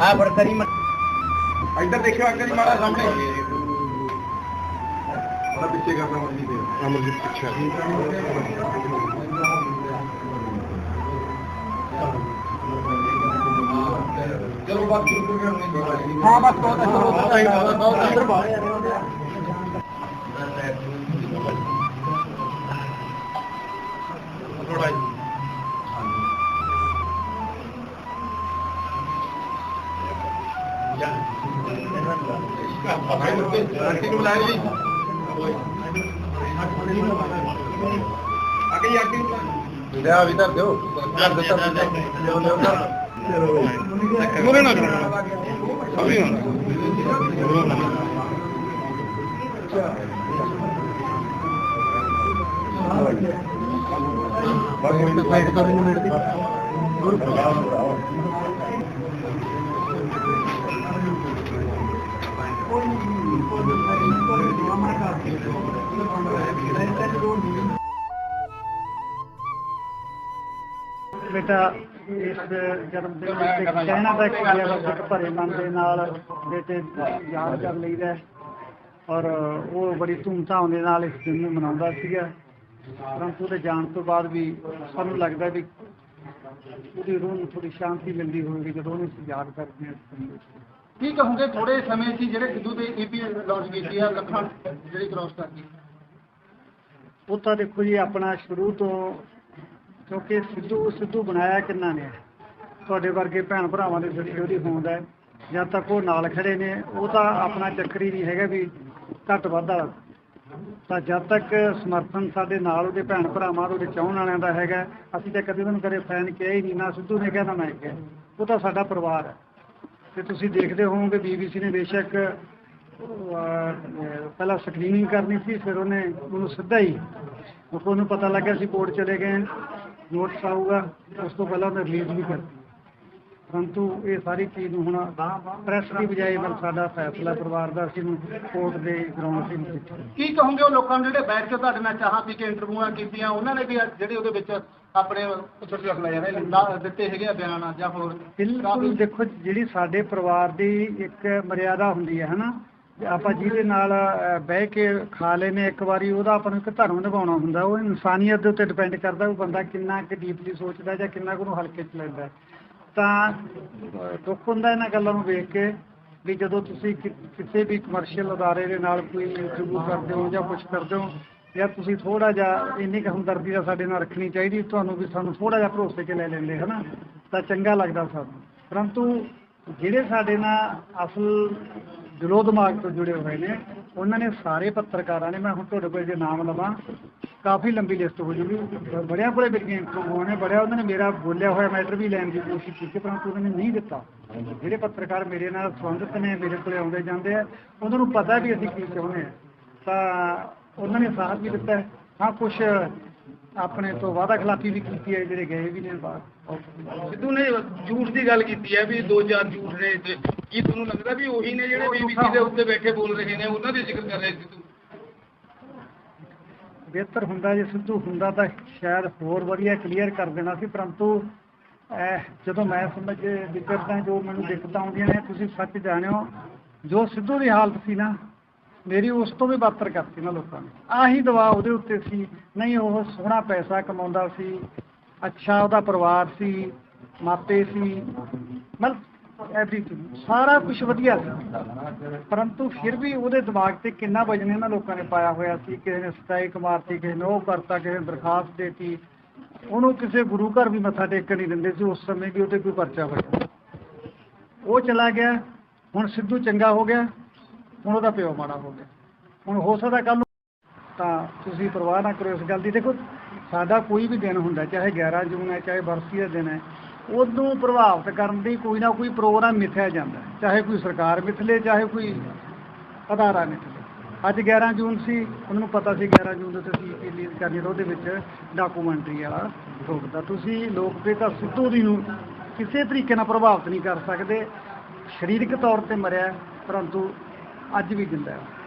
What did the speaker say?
ਹਾਂ ਬਰਕਰੀ ਇੱਧਰ ਦੇਖਿਓ ਅੰਕਲ ਜੀ ਮਾੜਾ ਸਾਹਮਣੇ। ਉਹਦਾ ਪਿੱਛੇ ਕਰਦਾ ਮਰਜ਼ੀ ਦੇ। ਅਮਰਜੀਤ ਪਿੱਛੇ ਚਲੋ ਬਾਤ ਹਾਂ ਬਸ ਬਹੁਤ ਬਹੁਤ ਬਹੁਤ ਅੰਦਰ ਥੋੜਾ ਆਂਟੀ ਨੂੰ ਬੁਲਾਇਆ ਜੀ ਆ ਗਈ ਆਂਟੀ ਨੂੰ ਲਿਆ ਵੀ ਧਰ ਦਿਓ ਧਰ ਦੇ ਧਰ ਦੇ ਲਿਓ ਲਿਓ ਧਰ ਮੁਰੇ ਨਾ ਅਭੀ ਬਸ ਮਿੰਟ ਸਾਈਡ ਤੋਂ ਮਿੰਟ ਦੀ ਬੇਟਾ, ਇਸ ਜਨਮ ਦਿਨ ਵਿੱਚ ਕਹਿਣਾ ਤਾਂ ਕੀ ਹੈ ਭਰੇ ਮਨ ਦੇ ਨਾਲ ਬੇਟੇ ਯਾਦ ਕਰ ਲਈਦਾ ਔਰ ਉਹ ਬੜੀ ਧੂਮਧਾਮ ਦੇ ਨਾਲ ਇਸ ਦਿਨ ਨੂੰ ਮਨਾਉਂਦਾ ਸੀਗਾ। ਪਰੰਤੂ ਉਹਦੇ ਜਾਣ ਤੋਂ ਬਾਅਦ ਵੀ ਸਾਨੂੰ ਲੱਗਦਾ ਵੀ ਉਹਦੀ ਰੂਹ ਨੂੰ ਥੋੜੀ ਸ਼ਾਂਤੀ ਮਿਲਦੀ ਹੋਵੇਗੀ ਜਦੋਂ ਉਹਨੂੰ ਅਸੀਂ ਯਾਦ ਕਰਦੇ ਹਾਂ ਇਸ ਦਿਨ ਕੀ ਕਹੋਗੇ ਥੋੜੇ ਸਮੇਂ ਸੀ ਜਿਹੜੇ ਸਿੱਧੂ ਦੇ ਈਪੀ ਲਾਂਚ ਕੀਤੀ ਆ, ਲੱਖਾਂ ਜਿਹੜੀ ਕ੍ਰਾਸ ਕਰਦੀ ਉਹ ਤਾਂ ਦੇਖੋ ਜੀ, ਆਪਣਾ ਸ਼ੁਰੂ ਤੋਂ, ਕਿਉਂਕਿ ਸਿੱਧੂ ਸਿੱਧੂ ਬਣਾਇਆ ਕਿੰਨਾ ਨੇ? ਤੁਹਾਡੇ ਵਰਗੇ ਭੈਣ ਭਰਾਵਾਂ ਦੇ ਜਿਹੜੀ ਉਹਦੀ ਹੋਂਦ ਹੈ। ਜਦ ਤੱਕ ਉਹ ਨਾਲ ਖੜੇ ਨੇ, ਉਹ ਤਾਂ ਆਪਣਾ ਚੱਕਰੀ ਨਹੀਂ ਹੈਗਾ ਵੀ ਘੱਟ ਵੱਧ ਵਾਲਾ ਤਾਂ ਜਦ ਤੱਕ ਸਮਰਥਨ ਸਾਡੇ ਨਾਲ ਉਹਦੇ ਭੈਣ ਭਰਾਵਾਂ ਦਾ ਉਹਦੇ ਚਾਹਣ ਵਾਲਿਆਂ ਦਾ ਹੈਗਾ, ਅਸੀਂ ਤਾਂ ਕਦੇ ਉਹਨੂੰ ਕਦੇ ਫੈਨ ਕਿਹਾ ਹੀ ਨਹੀਂ, ਨਾ ਸਿੱਧੂ ਨੇ ਕਿਹਾ, ਨਾ ਮੈਂ ਕਿਹਾ। ਉਹ ਤਾਂ ਸਾਡਾ ਪਰਿਵਾਰ ਹੈ। ਤੇ ਤੁਸੀਂ ਦੇਖਦੇ ਹੋਵੋਗੇ ਬੀਬੀਸੀ ਨੇ ਬੇਸ਼ੱਕ ਪਹਿਲਾਂ ਸਕਰੀਨਿੰਗ ਕਰਨੀ ਸੀ, ਫਿਰ ਉਹਨੇ ਉਹਨੂੰ ਸਿੱਧਾ ਹੀ ਕਿਉਂਕਿ ਉਹਨੂੰ ਪਤਾ ਲੱਗਿਆ ਸੀ ਕੋਰਟ ਚਲੇ ਗਏ ਨੋਟਸ ਆਊਗਾ, ਉਸ ਤੋਂ ਪਹਿਲਾਂ ਉਹਨੇ ਰਿਲੀਜ਼ ਵੀ ਕਰਤੀ। ਪਰੰਤੂ ਇਹ ਸਾਰੀ ਚੀਜ਼ ਨੂੰ ਹੁਣ ਪ੍ਰੈਸ ਦੀ ਬਜਾਏ ਮਤਲਬ ਸਾਡਾ ਫੈਸਲਾ ਪਰਿਵਾਰ ਦਾ ਅਸੀਂ ਨੂੰ ਕੋਰਟ ਦੇ ਗਰਾਊਂਡ ਤੇ ਕੀਤਾ ਕੀ ਕਹੋਗੇ ਉਹ ਲੋਕਾਂ ਨੂੰ ਜਿਹੜੇ ਬੈਠ ਕੇ ਤੁਹਾਡੇ ਨਾਲ ਚਾਹਾਂ ਪੀ ਕੇ ਇੰਟਰਵਿਊਆਂ ਕੀਤੀਆਂ ਉਹਨਾਂ ਨੇ ਵੀ ਜਿਹੜੇ ਉਹਦੇ ਵਿੱਚ ਆਪਣੇ ਛੋਟੇ ਰੱਖ ਲਿਆ ਜਾਂਦੇ ਦਿੱਤੇ ਹੈਗੇ ਆ ਬਿਆਨ ਜਾਂ ਹੋਰ ਬਿਲਕੁਲ ਦੇਖੋ ਜਿਹੜੀ ਸਾਡੇ ਪਰਿਵਾਰ ਦੀ ਇੱਕ ਮਰਿਆਦਾ ਹੁੰਦੀ ਹੈ ਹਨਾ? ਆਪਾਂ ਜਿਹਦੇ ਨਾਲ ਬਹਿ ਕੇ ਖਾ ਲੈਨੇ ਇੱਕ ਵਾਰੀ ਉਹਦਾ ਆਪਾਂ ਨੂੰ ਇੱਕ ਧਰਮ ਨਿਭਾਉਣਾ ਹੁੰਦਾ ਉਹ ਇਨਸਾਨੀਅਤ ਦੇ ਉੱਤੇ ਡਿਪੈਂਡ ਕਰਦਾ ਉਹ ਬੰਦਾ ਕਿੰਨਾ ਕੁ ਡੀਪਲੀ ਸੋਚਦਾ ਜਾਂ ਕਿੰਨਾ ਕੁ ਉਹਨੂੰ ਹਲਕੇ ਚ ਲੈਂਦਾ। ਤਾਂ ਦੁੱਖ ਹੁੰਦਾ ਇਹਨਾਂ ਗੱਲਾਂ ਨੂੰ ਵੇਖ ਕੇ ਵੀ ਜਦੋਂ ਤੁਸੀਂ ਕਿ- ਕਿਸੇ ਵੀ ਕਮਰਸ਼ੀਅਲ ਅਦਾਰੇ ਦੇ ਨਾਲ ਕੋਈ ਇੰਟਰਵਿਊ ਕਰਦੇ ਹੋ ਜਾਂ ਕੁਝ ਕਰਦੇ ਹੋ ਜਾਂ ਤੁਸੀਂ ਥੋੜਾ ਜਿਹਾ ਇੰਨੀ ਕੁ ਹਮਦਰਦੀ ਦਾ ਸਾਡੇ ਨਾਲ ਰੱਖਣੀ ਚਾਹੀਦੀ, ਤੁਹਾਨੂੰ ਵੀ ਸਾਨੂੰ ਥੋੜਾ ਜਿਹਾ ਭਰੋਸੇ 'ਚ ਲੈ ਲੈਂਦੇ, ਹਨਾ? ਤਾਂ ਚੰਗਾ ਲੱਗਦਾ ਸਾਨੂੰ। ਪਰੰਤੂ ਜਿਹੜੇ ਸਾਡੇ ਨਾਲ ਅਸਲ ਦਿਲੋਂ ਦਿਮਾਗ ਤੋਂ ਜੁੜੇ ਹੋਏ ਨੇ, ਉਹਨਾਂ ਨੇ ਸਾਰੇ ਪੱਤਰਕਾਰਾਂ ਨੇ, ਮੈਂ ਹੁਣ ਤੁਹਾਡੇ ਕੋਲ ਜੇ ਨਾਮ ਲਵਾਂ, ਕਾਫੀ ਲੰਬੀ ਲਿਸਟ ਹੋ ਜੂਗੀ। ਬੜਿਆਂ ਕੋਲੇ ਮੇਰੀਆਂ ਇੰਟਰਵਿਊ ਨੇ, ਬੜਿਆ ਉਹਨਾਂ ਨੇ ਮੇਰਾ ਬੋਲਿਆ ਹੋਇਆ ਮੈਟਰ ਵੀ ਲੈਣ ਦੀ ਕੋਸ਼ਿਸ਼ ਕੀਤੀ, ਪਰੰਤੂ ਉਹਨਾਂ ਨੇ ਨਹੀਂ ਦਿੱਤਾ। ਜਿਹੜੇ ਪੱਤਰਕਾਰ ਮੇਰੇ ਨਾਲ ਸੰਬੰਧਿਤ ਨੇ, ਮੇਰੇ ਕੋਲੇ ਆਉਂਦੇ ਜਾਂਦੇ ਆ, ਉਹਨਾਂ ਨੂੰ ਪਤਾ ਵੀ ਅਸੀਂ ਕੀ ਚਾਹੁੰਦੇ ਆ। ਤਾਂ ਉਹਨਾਂ ਨੇ ਸਾਥ ਵੀ ਦਿੱਤਾ ਹਾਂ। ਕੁਝ ਆਪਣੇ ਤੋਂ ਵਾਅਦਾ ਖਿਲਾਫੀ ਵੀ ਕੀਤੀ ਹੈ ਜਿਹੜੇ ਗਏ ਵੀ ਨੇ ਬਾਹਰ। ਸਿੱਧੂ ਨੇ ਝੂਠ ਦੀ ਗੱਲ ਕੀਤੀ ਹੈ ਵੀ ਦੋ ਚਾਰ ਝੂਠ ਨੇ ਤੇ ਕੀ ਤੁਹਾਨੂੰ ਲੱਗਦਾ ਵੀ ਉਹੀ ਨੇ ਜਿਹੜੇ ਬੀਬੀਸੀ ਦੇ ਉੱਤੇ ਬੈਠੇ ਬੋਲ ਰਹੇ ਨੇ ਉਹਨਾਂ ਦੇ ਜ਼ਿਕਰ ਕਰ ਰਹੇ ਸਿੱਧੂ? ਬਿਹਤਰ ਹੁੰਦਾ ਜੇ ਸਿੱਧੂ ਹੁੰਦਾ ਤਾਂ ਸ਼ਾਇਦ ਹੋਰ ਵਧੀਆ ਕਲੀਅਰ ਕਰ ਦੇਣਾ ਸੀ ਪਰੰਤੂ ਜਦੋਂ ਮੈਂ ਸਮਝ ਵਿਚਰਦਾ ਜੋ ਮੈਨੂੰ ਦਿੱਕਤਾਂ ਆਉਂਦੀਆਂ ਨੇ ਤੁਸੀਂ ਸੱਚ ਜਾਣਿਓ ਜੋ ਸਿੱਧੂ ਦੀ ਹਾਲਤ ਸੀ ਨਾ ਮੇਰੀ ਉਸ ਤੋਂ ਵੀ ਬਦਤਰ ਕਰਤੀ ਨਾ ਲੋਕਾਂ ਨੇ। ਆਹੀ ਦਵਾ ਉਹਦੇ ਉੱਤੇ ਸੀ। ਨਹੀਂ, ਉਹ ਸੋਹਣਾ ਪੈਸਾ ਕਮਾਉਂਦਾ ਸੀ। ਅੱਛਾ ਉਹਦਾ ਪਰਿਵਾਰ ਸੀ, ਮਾਪੇ ਸੀ। ਮਤਲਬ ਐਵਰੀਥਿੰਗ ਸਾਰਾ ਕੁਝ ਵਧੀਆ ਸੀ। ਪਰੰਤੂ ਫਿਰ ਵੀ ਉਹਦੇ ਦਿਮਾਗ ਤੇ ਕਿੰਨਾ ਵਜਨ ਇਹਨਾਂ ਲੋਕਾਂ ਨੇ ਪਾਇਆ ਹੋਇਆ ਸੀ। ਕਿਸੇ ਨੇ ਸਟ੍ਰਾਈਕ ਮਾਰਤੀ, ਕਿਸੇ ਨੇ ਉਹ ਕਰਤਾ, ਕਿਸੇ ਨੇ ਦਰਖਾਸਤ ਦੇਤੀ। ਉਹਨੂੰ ਕਿਸੇ ਗੁਰੂ ਘਰ ਵੀ ਮੱਥਾ ਟੇਕਣ ਨਹੀਂ ਦਿੰਦੇ ਸੀ। ਉਸ ਸਮੇਂ ਵੀ ਉਹਤੇ ਕੋਈ ਪਰਚਾ ਹੋਇਆ ਉਹ ਚਲਾ ਗਿਆ। ਹੁਣ ਸਿੱਧੂ ਚੰਗਾ ਹੋ ਗਿਆ। ਹੁਣ ਉਹਦਾ ਪਿਓ ਮਾੜਾ ਹੋ ਗਿਆ। ਹੁਣ ਹੋ ਸਕਦਾ ਕੱਲ ਤਾਂ ਤੁਸੀਂ ਪਰਵਾਹ ਨਾ ਕਰੋ ਇਸ ਗੱਲ ਦੀ। ਦੇਖੋ, ਸਾਡਾ ਕੋਈ ਵੀ ਦਿਨ ਹੁੰਦਾ, ਚਾਹੇ 11 ਜੂਨ ਹੈ, ਚਾਹੇ ਬਰਸੀ ਦਾ ਦਿਨ ਹੈ, ਉਹਨੂੰ ਪ੍ਰਭਾਵਿਤ ਕਰਨ ਦੀ ਕੋਈ ਨਾ ਕੋਈ ਪ੍ਰੋਗਰਾਮ ਮਿਥਿਆ ਜਾਂਦਾ ਚਾਹੇ ਕੋਈ ਸਰਕਾਰ ਮਿਥਲੇ, ਚਾਹੇ ਕੋਈ ਅਦਾਰਾ ਮਿਥਲੇ। ਅੱਜ 11 ਜੂਨ ਸੀ, ਉਹਨਾਂ ਨੂੰ ਪਤਾ ਸੀ 11 ਜੂਨ ਦੇ ਅਸੀਂ ਰਿਲੀਜ਼ ਕਰਨੀ ਤਾਂ ਉਹਦੇ ਵਿੱਚ ਡਾਕੂਮੈਂਟਰੀ ਵਾਲਾ ਠੋਕਦਾ ਤੁਸੀਂ ਲੋਕਪ੍ਰਿਯਤਾ ਸਿੱਧੂ ਦੀ ਨੂੰ ਕਿਸੇ ਤਰੀਕੇ ਨਾਲ ਪ੍ਰਭਾਵਿਤ ਨਹੀਂ ਕਰ ਸਕਦੇ। ਸਰੀਰਕ ਤੌਰ ਤੇ ਮਰਿਆ, ਪਰੰਤੂ ਅੱਜ ਵੀ ਜਿੰਦਾ ਹੈ।